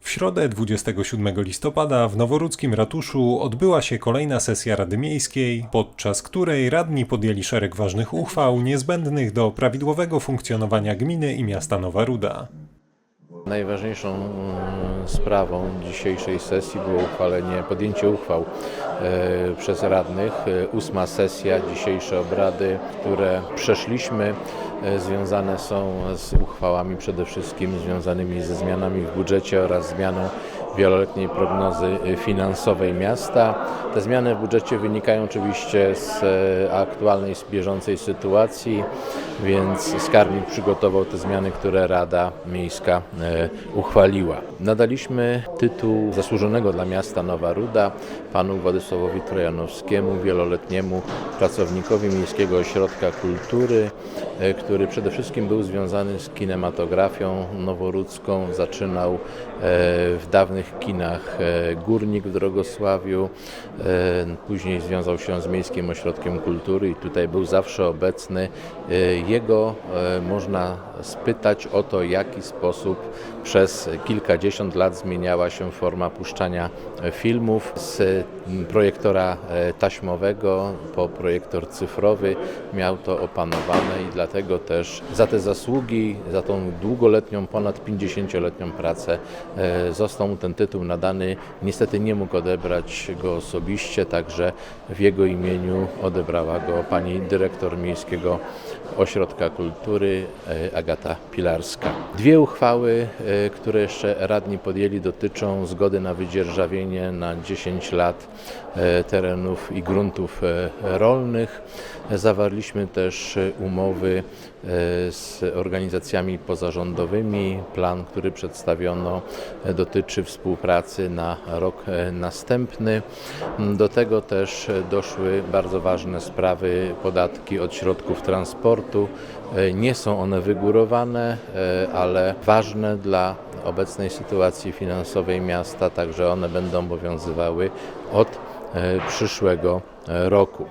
W środę 27 listopada w noworudzkim ratuszu odbyła się kolejna sesja Rady Miejskiej, podczas której radni podjęli szereg ważnych uchwał niezbędnych do prawidłowego funkcjonowania gminy i miasta Nowa Ruda. Najważniejszą mm, sprawą dzisiejszej sesji było uchwalenie, podjęcie uchwał e, przez radnych. E, Ósma sesja, dzisiejsze obrady, które przeszliśmy, e, związane są z uchwałami przede wszystkim związanymi ze zmianami w budżecie oraz zmianą wieloletniej prognozy e, finansowej miasta. Te zmiany w budżecie wynikają oczywiście z e, aktualnej, z bieżącej sytuacji, więc skarbnik przygotował te zmiany, które Rada Miejska e, uchwaliła. Nadaliśmy tytuł zasłużonego dla miasta Nowa Ruda panu Władysławowi Trojanowskiemu, wieloletniemu pracownikowi Miejskiego Ośrodka Kultury, który przede wszystkim był związany z kinematografią noworudzką. Zaczynał e, w dawnych kinach e, Górnik w Drogosławiu, e, później związał się z Miejskim Ośrodkiem Kultury i tutaj był zawsze obecny. E, Jego e, można spytać o to, jaki sposób przez kilkadziesiąt lat zmieniała się forma puszczania filmów z projektora e, taśmowego po projektor cyfrowy. Miał to opanowane i dlatego też za te zasługi, za tą długoletnią, ponad 50-letnią pracę e, został mu ten tytuł nadany. Niestety nie mógł odebrać go osobiście, także w jego imieniu odebrała go pani dyrektor Miejskiego Ośrodka Kultury e, Agata Pilarska. Dwie uchwały, e, które jeszcze radni podjęli, dotyczą zgody na wydzierżawienie na 10 lat e, terenów i gruntów e, rolnych. Zawarliśmy też umowy z organizacjami pozarządowymi. Plan, który przedstawiono, dotyczy współpracy na rok następny. Do tego też doszły bardzo ważne sprawy, podatki od środków transportu. Nie są one wygórowane, e, ale ważne dla obecnej sytuacji finansowej miasta, także one będą obowiązywały od e, przyszłego roku.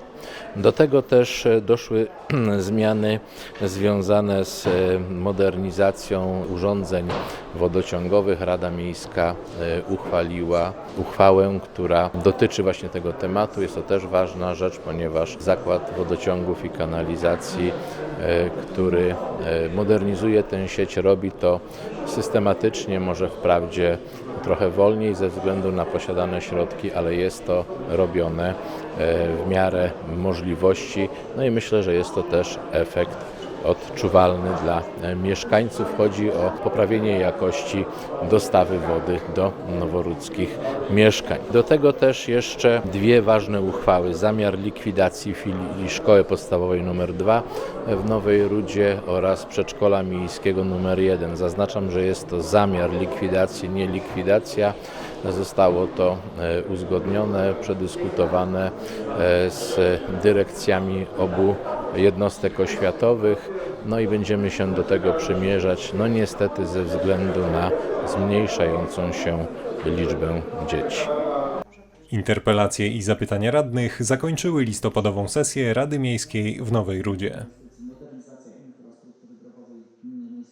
Do tego też e, doszły zmiany związane z e, modernizacją urządzeń wodociągowych. Rada Miejska e, uchwaliła uchwałę, która dotyczy właśnie tego tematu. Jest to też ważna rzecz, ponieważ Zakład Wodociągów i Kanalizacji, który modernizuje tę sieć, robi to systematycznie, może wprawdzie trochę wolniej ze względu na posiadane środki, ale jest to robione w miarę możliwości. No i myślę, że jest to też efekt odczuwalny dla e, mieszkańców. Chodzi o poprawienie jakości dostawy wody do noworudzkich mieszkań. Do tego też jeszcze dwie ważne uchwały. Zamiar likwidacji filii Szkoły Podstawowej nr 2 w Nowej Rudzie oraz Przedszkola Miejskiego nr 1. Zaznaczam, że jest to zamiar likwidacji, nie likwidacja. Zostało to e, uzgodnione, przedyskutowane e, z dyrekcjami obu jednostek oświatowych, no i będziemy się do tego przymierzać, no niestety ze względu na zmniejszającą się liczbę dzieci. Interpelacje i zapytania radnych zakończyły listopadową sesję Rady Miejskiej w Nowej Rudzie.